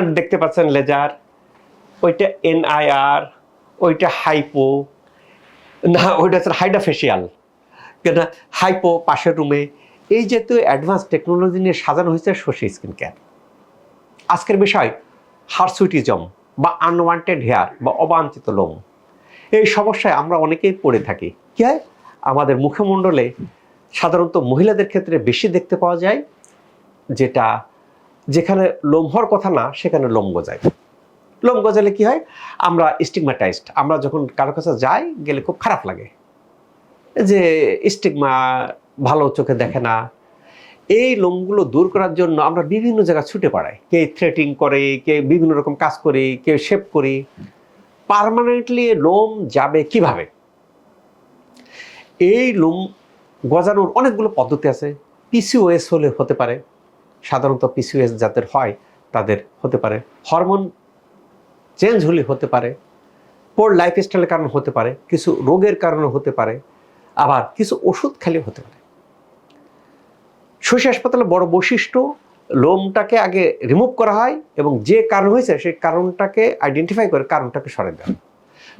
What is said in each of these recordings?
আপনারা দেখতে পাচ্ছেন লেজার, ওইটা এনআইআর, ওইটা হাইপো, না, ওইটা হচ্ছে হাইড্রাফেশিয়াল, কেন হাইপো পাশের রুমে, এই যে তো অ্যাডভান্স টেকনোলজি নিয়ে সাজানো হয়েছে শশী স্কিন কেয়ার। আজকের বিষয় হার্সুইটিজম বা আনওয়ান্টেড হেয়ার বা অবাঞ্ছিত লোম। এই সমস্যায় আমরা অনেকেই পড়ে থাকি। কি আমাদের মুখমণ্ডলে সাধারণত মহিলাদের ক্ষেত্রে বেশি দেখতে পাওয়া যায়, যেটা যেখানে লোম হওয়ার কথা না, সেখানে লোম গজায়। লোম গজালে কি হয়? আমরা স্টিগমাটাইজড আমরা যখন কারও কাছে যাই, গেলে খুব খারাপ লাগে। যে স্টিগমা ভালো চোখে দেখে না। এই লোমগুলো দূর করার জন্য আমরা বিভিন্ন জায়গায় ছুটে পাড়াই। কে থ্রেটিং করে, কে বিভিন্ন রকম কাজ করি কেউ শেপ করি। পার্মানেন্টলি লোম যাবে কীভাবে? এই লোম গজানোর অনেকগুলো পদ্ধতি আছে। পিসিওএস হলে হতে পারে। সাধারণত পিসিওএস যাদের হয়, তাদের হতে পারে। হরমোন চেঞ্জ হলে হতে পারে পোর লাইফস্টাইলের কারণে হতে পারে, কিছু রোগের কারণে হতে পারে, আবার কিছু ওষুধ খেলে হতে পারে। শশী হাসপাতালে বড় বৈশিষ্ট্য, লোমটাকে আগে রিমুভ করা হয় এবং যে কারণ হয়েছে, সেই কারণটাকে আইডেন্টিফাই করে কারণটাকে সরে দেওয়া।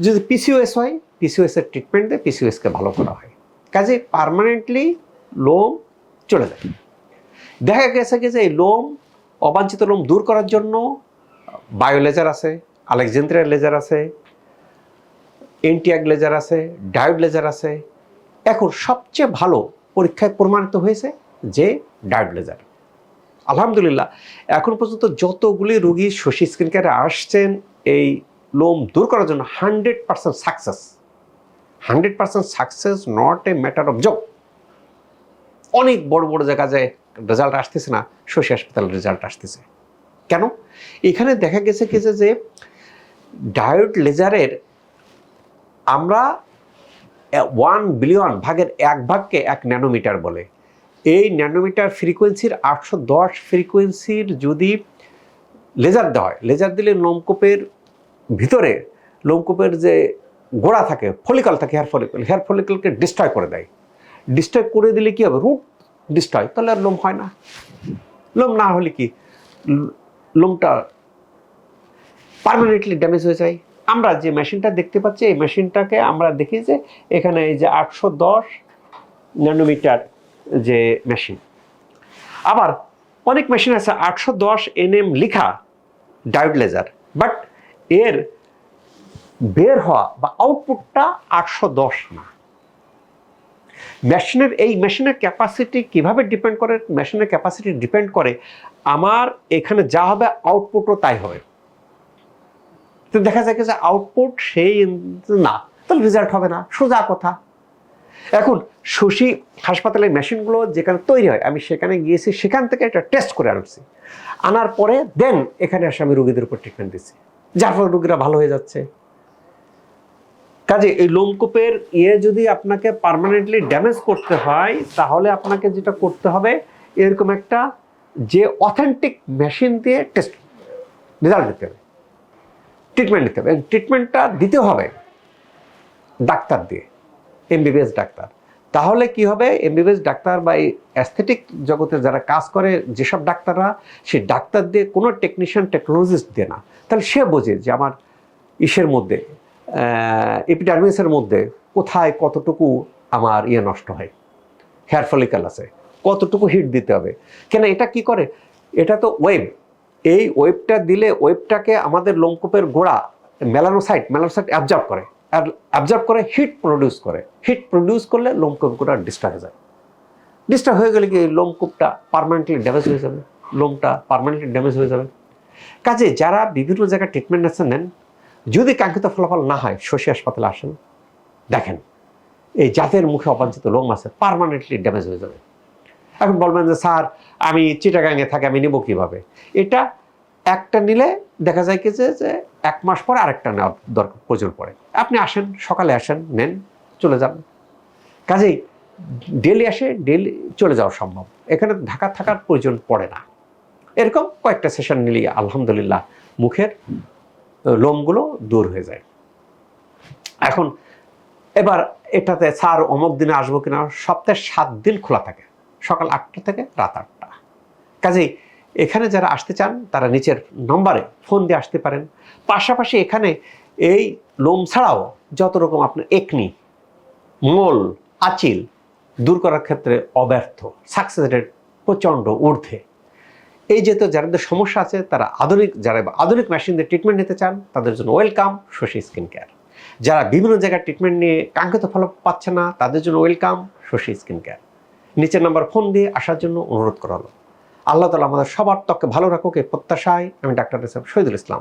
যদি পিসিওএস হয় পিসিওএস এর ট্রিটমেন্ট দিয়ে পিসিওএসকে ভালো করা হয়। কাজে পার্মানেন্টলি লোম চলে যায়। দেখা গেছে কি যে এই লোম, অবাঞ্ছিত লোম দূর করার জন্য বায়ো লেজার আছে আলেকজেন্দ্রিয়ার লেজার আছে এন্টিয়াগ লেজার আছে, ডায়োড লেজার আছে। এখন সবচেয়ে ভালো পরীক্ষায় প্রমাণিত হয়েছে যে ডায়োড লেজার। আলহামদুলিল্লাহ, এখন পর্যন্ত যতগুলি রুগী শশী স্কিন কেয়ারে আসছেন, এই লোম দূর করার জন্য hundred percent success hundred percent success not a matter of job অনেক বড় বড় জায়গায় যে রেজাল্ট আসতেছে না, শশী হাসপাতালের রেজাল্ট আসতেছে। কেন? এখানে দেখা গেছে কি যে ডায়োড লেজারের আমরা ওয়ান বিলিয়ন ভাগের এক ভাগকে এক ন্যানোমিটার বলে। এই ন্যানোমিটার ফ্রিকোয়েন্সির আটশো দশ ফ্রিকোয়েন্সির যদি লেজার দেওয়া হয় লেজার দিলে লোমকূপের ভিতরে, লোমকূপের যে গোড়া থাকে ফলিকল থাকে হেয়ার ফলিকল হেয়ার ফলিকলকে ডিস্ট্রয় করে দেয়। ডিস্ট্রয় করে দিলে কি হবে? রুট ডিস্ট্রয় তাহলে আর লোম হয় না। লোম না হলে কি? লোমটা পার্মানেন্টলি ড্যামেজ হয়ে যায়। আমরা যে মেশিনটা দেখতে পাচ্ছি, এই মেশিনটাকে আমরা দেখি যে এখানে এই যে আটশো দশ ন্যানোমিটার যে মেশিন আবার অনেক মেশিন আছে, আটশো দশ এনএম লিখা ডায়োড লেজার বাট এর বের হওয়া বা আউটপুটটা আটশো দশ না। মেশিনের এই মেশিনের ক্যাপাসিটি কীভাবে ডিপেন্ড করে? মেশিনের ক্যাপাসিটি ডিপেন্ড করে আমার এখানে যা হবে আউটপুটও তাই হবে। তো দেখা যায় যে আউটপুট সেই না, তাহলে রেজাল্ট হবে না, সোজা কথা। এখন শশী হাসপাতালের মেশিনগুলো যেখানে তৈরি হয়, আমি সেখানে গিয়েছি, সেখান থেকে একটা টেস্ট করে আনছি। আনার পরে দেন এখানে এসে আমি রুগীদের উপর ট্রিটমেন্ট দিচ্ছি। যার ফলে রুগীরা ভালো হয়ে যাচ্ছে। কাজে এই লোমকূপের ইয়ে যদি আপনাকে পার্মানেন্টলি ড্যামেজ করতে হয়, তাহলে আপনাকে যেটা করতে হবে, এরকম একটা যে অথেন্টিক মেশিন দিয়ে টেস্ট রেজাল্ট দিতে হবে ট্রিটমেন্ট দিতে হবে। ট্রিটমেন্টটা দিতে হবে ডাক্তার দিয়ে এমবিবিএস ডাক্তার। তাহলে কি হবে? এমবিবিএস ডাক্তার বা এই অ্যাস্থেটিক জগতে যারা কাজ করে, যেসব ডাক্তাররা সেই ডাক্তার দিয়ে কোনো টেকনিশিয়ান টেকনোলজিস্ট দিয়ে না। তাহলে সে বোঝে যে আমার ইসের মধ্যে এপিডার্মিসের মধ্যে কোথায় কতটুকু আমার ইয়ে নষ্ট হয়? হেয়ার ফলিকাল আছে। কতটুকু হিট দিতে হবে? কেন এটা কি করে? এটা তো ওয়েব এই ওয়েবটা দিলে ওয়েবটাকে আমাদের লোমকূপের গোড়া মেলানোসাইট মেলানোসাইট অ্যাবজার্ভ করে। আর অ্যাবজর্ব করে হিট প্রডিউস করে। হিট প্রডিউস করলে লোমকূপ গোড়া ডিস্টার্ব হয়ে যায়। ডিস্টার্ব হয়ে গেলে কি লোমকূপটা পার্মানেন্টলি ড্যামেজ হয়ে যাবে? লোমটা পার্মানেন্টলি ড্যামেজ হয়ে যাবে? কাজে যারা বিভিন্ন জায়গায় ট্রিটমেন্ট নেন যদি কাঙ্ক্ষিত ফলাফল না হয়, শশী হাসপাতালে আসেন। দেখেন, এই জাতের মুখে অবাঞ্ছিত লোম আছে পার্মানেন্টলি ড্যামেজ হয়ে যাবে। এখন বলবেন যে, স্যার, আমি চিটাগাঙে থাকি, আমি নেব কীভাবে? এটা একটা নিলে দেখা যায় কি যে এক মাস পরে আরেকটা নেওয়ার দরকার প্রয়োজন পড়ে আপনি আসেন, সকালে আসেন, নেন, চলে যান। কাজেই ডেলি আসে ডেলি চলে যাওয়া সম্ভব। এখানে ঢাকা থাকার প্রয়োজন পড়ে না। এরকম কয়েকটা সেশন নিলেই আলহামদুলিল্লাহ মুখের লোমগুলো দূর হয়ে যায়। এখন এবার এটাতে স্যার অমুক দিনে আসব কিনা সপ্তাহে সাত দিন খোলা থাকে, সকাল আটটা থেকে রাত আটটা। কাজেই এখানে যারা আসতে চান, তারা নিচের নম্বরে ফোন দিয়ে আসতে পারেন। পাশাপাশি এখানে এই লোম ছাড়াও যত রকম আপনার একনি, মোল, আচিল দূর করার ক্ষেত্রে অব্যর্থ সাকসেস রেট প্রচণ্ড ঊর্ধ্বে। এই যেহেতু যাদের সমস্যা আছে, তারা আধুনিক, যারা আধুনিক মেশিন দিয়ে ট্রিটমেন্ট নিতে চান, তাদের জন্য ওয়েলকাম শশী স্কিন কেয়ার যারা বিভিন্ন জায়গায় ট্রিটমেন্ট নিয়ে কাঙ্ক্ষিত ফল পাচ্ছে না, তাদের জন্য ওয়েলকাম শশী স্কিন কেয়ার নিচের নাম্বার ফোন দিয়ে আসার জন্য অনুরোধ করা হলো আল্লাহ তালা আমাদের সবার ত্বককে ভালো রাখুক, এই প্রত্যাশায় আমি ডাক্তার শহীদুল ইসলাম।